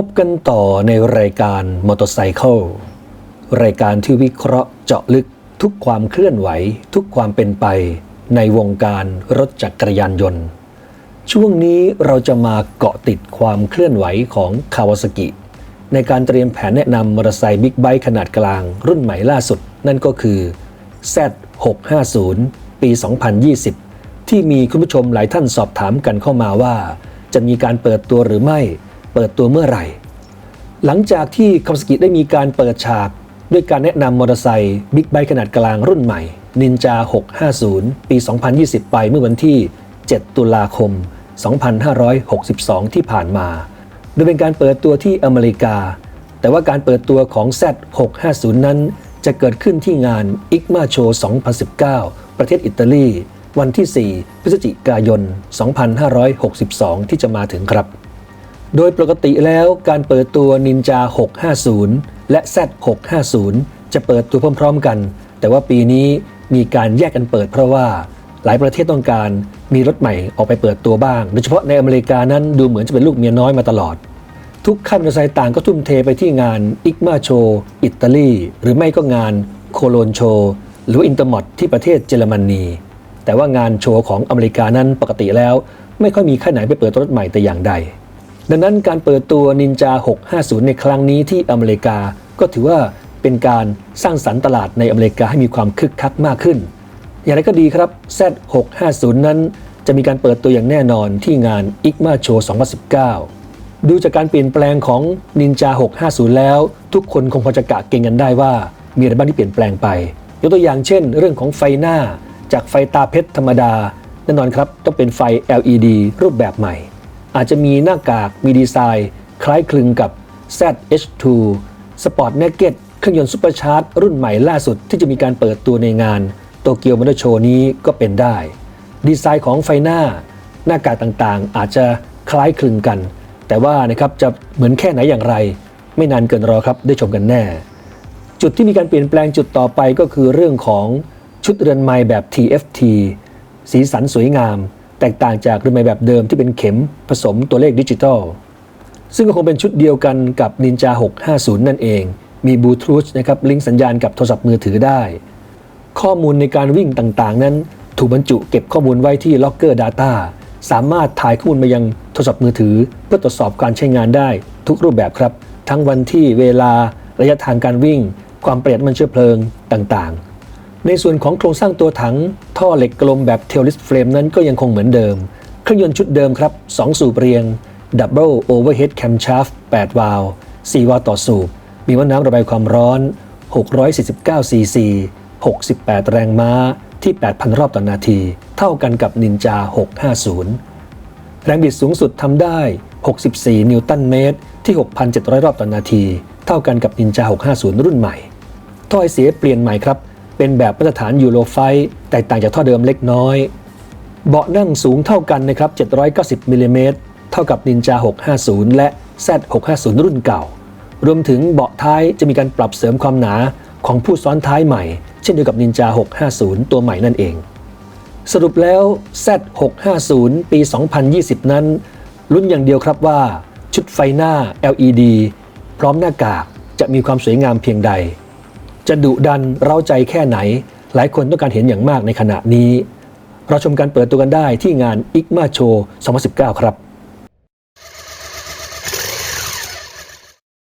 พบกันต่อในรายการมอเตอร์ไซค์รายการที่วิเคราะห์เจาะลึกทุกความเคลื่อนไหว ทุกความเป็นไปในวงการรถจักรยานยนต์ ช่วงนี้เราจะมาเกาะติดความเคลื่อนไหวของคาวาซากิในการเตรียมแผนแนะนำมอเตอร์ไซค์บิ๊กไบค์ขนาดกลางรุ่นใหม่ล่าสุด นั่นก็คือ Z650 ปี 2020 ที่มีคุณผู้ชมหลายท่านสอบถามกันเข้ามาว่า จะมีการเปิดตัวหรือไม่ เปิดตัวเมื่อไหร่ หลังจากที่คาวาซากิได้มีการเปิดฉาก ด้วยการแนะนำมอเตอร์ไซค์บิ๊กไบค์ขนาดกลางรุ่นใหม่ Ninja 650 ปี 2020 ไปเมื่อวันที่ 7 ตุลาคม 2562 ที่ผ่านมา โดยเป็นการเปิดตัวที่อเมริกา แต่ว่าการเปิดตัวของ Z650 นั้น จะเกิดขึ้นที่งาน ICMA Show 2019 ประเทศอิตาลี วันที่ 4 พฤศจิกายน 2562 ที่จะมาถึงครับ โดยปกติแล้วการเปิดตัว Ninja 650 และ Z650 จะเปิดตัวพร้อมๆกัน แต่ว่าปีนี้มีการแยกกันเปิดเพราะว่าหลายประเทศต้องการมีรถใหม่ออกไปเปิดตัวบ้าง โดยเฉพาะในอเมริกานั้นดูเหมือนจะเป็นลูกเมียน้อยมาตลอด ทุกค่ายมอเตอร์ไซค์ต่างก็ทุ่มเทไปที่งานอิกมาโชอิตาลี หรือไม่ก็งานโคโลนโชหรืออินเตอร์มอดที่ประเทศเยอรมนีแต่ว่างานโชว์ของอเมริกานั้นปกติแล้ว ไม่ค่อยมีค่ายไหนไปเปิดรถใหม่แต่อย่างใด ดังนั้นการเปิดตัว Ninja 650 ในครั้งนี้ที่อเมริกาก็ถือว่าเป็นการสร้างสรรค์ตลาดในอเมริกาให้มีความคึกคักมากขึ้น อย่างไรก็ดีครับ Z650 นั้นจะมีการเปิดตัวอย่างแน่นอนที่งาน ICMA Show 2019 ดูจากการเปลี่ยนแปลงของ Ninja 650 แล้ว ทุกคนคงพอจะกะเก่งกันได้ว่า มีอะไรบ้างที่เปลี่ยนแปลงไป ยกตัวอย่างเช่น เรื่องของไฟหน้า จากไฟตาเพชรธรรมดา แน่นอนครับต้องเป็นไฟ LED รูปแบบใหม่ อาจจะมีหน้ากากมีดีไซน์ คล้ายคลึงกับ ZH2 Sport Naked เครื่องยนต์ซุปเปอร์ชาร์จรุ่นใหม่ล่าสุดที่จะมีการเปิดตัวในงานโตเกียวมอเตอร์โชว์นี้ก็เป็นได้ ดีไซน์ของไฟหน้า หน้ากากต่างๆ อาจจะคล้ายคลึงกัน แต่ว่านะครับจะเหมือนแค่ไหนอย่างไร ไม่นานเกินรอครับได้ชมกันแน่ จุดที่มีการเปลี่ยนแปลงจุดต่อไปก็คือเรื่องของชุดเรือนไม้แบบ TFT สีสันสวยงาม แตกต่างจากเรือนไม้แบบเดิมที่เป็นเข็มผสมตัวเลขดิจิตอลซึ่งก็คงเป็นชุดเดียวกันกับ Ninja 650 นั่นเอง มีบลูทูธนะครับลิงก์สัญญาณกับโทรศัพท์มือถือได้ ข้อมูลในการวิ่งต่างๆ นั้น ถูกบรรจุเก็บข้อมูลไว้ที่ Locker Data สามารถถ่ายข้อมูลมายังโทรศัพท์มือถือ เพื่อตรวจสอบการใช้งานได้ทุกรูปแบบครับ ทั้งวันที่เวลาระยะทางการวิ่ง ความประหยัดน้ำมันเชื้อเพลิงต่างๆ ในส่วนของโครงสร้างตัวถัง ท่อเหล็กกลมแบบ Tailless Frame นั้นก็ยังคงเหมือนเดิม เครื่องยนต์ชุดเดิมครับ 2 สูบเรียง Double Overhead Camshaft 8 วาล์ว4วาล์วต่อสูบ มีวัดน้ำระบายความร้อน 649 ซีซี 68 แรงม้าที่ 8,000 รอบต่อนาที เท่ากันกับ Ninja 650 แรงบิดสูงสุดทำได้ 64 นิวตันเมตร ที่ 6,700 รอบต่อนาที เท่ากันกับ Ninja 650 รุ่นใหมิท่อไอเสียเปลี่ยนใหม่ครับ เป็นแบบมาตรฐานยูโรไฟแตกต่างจากท่อเดิมเล็กน้อย เบาะนั่งสูงเท่ากันนะครับ 790มิลลิเมตรเท่ากับ Ninja 650 และ Z650 รุ่นเก่า รวมถึงเบาะท้ายจะมีการปรับเสริมความหนาของผู้ซ้อนท้ายใหม่ เช่นเดียวกับ Ninja 650 ตัวใหม่นั่นเอง สรุปแล้ว Z650 ปี 2020 นั้นลุ้นอย่างเดียวครับว่า ชุดไฟหน้า LED พร้อมหน้ากากจะมีความสวยงามเพียงใด จะดุดันเร้าใจแค่ไหน หลายคนต้องการเห็นอย่างมากในขณะนี้ เราชมการเปิดตัวกันได้ที่งานอิกมาโชว์2019 ครับ